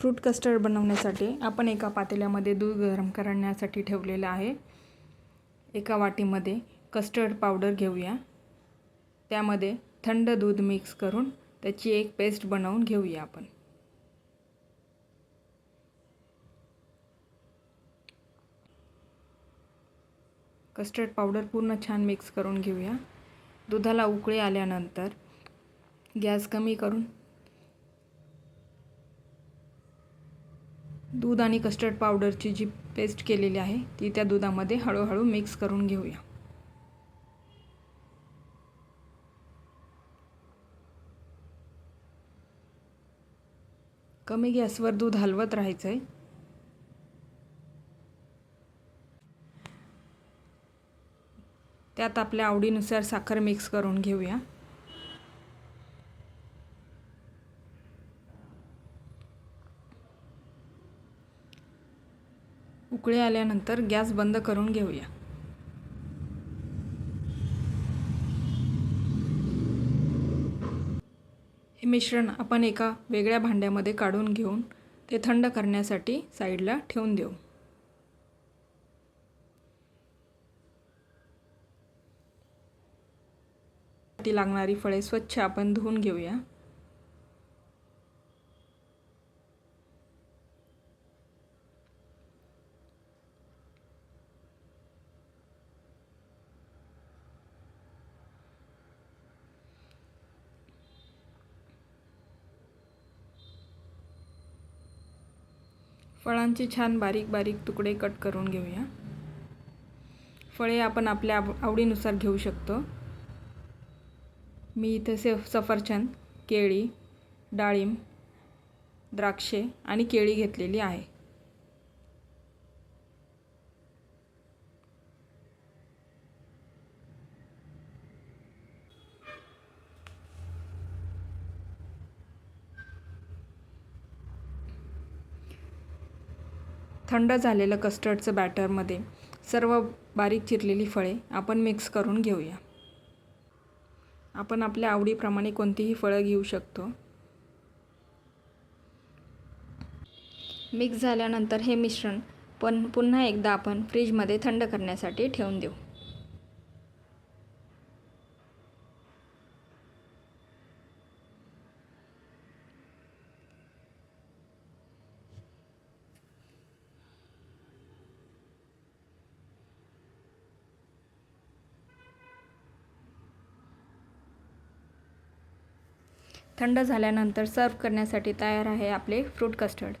Fruit custard बनवण्यासाठी आपण एका पातेल्यामध्ये दूध गरम करण्यासाठी ठेवलेलं आहे. एका वाटीमध्ये कस्टर्ड पावडर घेऊया. त्यामध्ये थंड दूध मिक्स करून त्याची एक पेस्ट बनवून घेऊया आपण. कस्टर्ड पावडर पूर्ण छान मिक्स करून घेऊया. दुधाला उकळी आल्यानंतर गॅस कमी करून दूध आणि कस्टर्ड पावडरची जी पेस्ट केलेली आहे ती त्या दुधामध्ये हळूहळू मिक्स करून घेऊया. कमी गॅसवर दूध हलवत राहायचं आहे त्यात आपल्या आवडीनुसार साखर मिक्स करून घेऊया. उकळी आल्यानंतर गॅस बंद करून घेऊया. हे मिश्रण आपण एका वेगळ्या भांड्यामध्ये काढून घेऊन ते थंड करण्यासाठी साईडला ठेवून देऊ. ती लागणारी फळे स्वच्छ आपण धुवून घेऊया. फळांचे छान बारीक बारीक तुकडे कट करून घेऊया. फळे आपण आपल्या आव आवडीनुसार घेऊ शकतो. मी इथे से सफरचंद केळी डाळिंब द्राक्षे आणि केळी घेतलेली आहे. थंड झालेलं कस्टर्डचं बॅटरमध्ये सर्व बारीक चिरलेली फळे आपण मिक्स करून घेऊया. आपण आपल्या आवडीप्रमाणे कोणतीही फळं घेऊ शकतो. मिक्स झाल्यानंतर हे मिश्रण पण पुन्हा एकदा आपण फ्रीजमध्ये थंड करण्यासाठी ठेवून देऊ. थंड झाल्यानंतर सर्व करण्यासाठी तयार आहे आपले फ्रूट कस्टर्ड.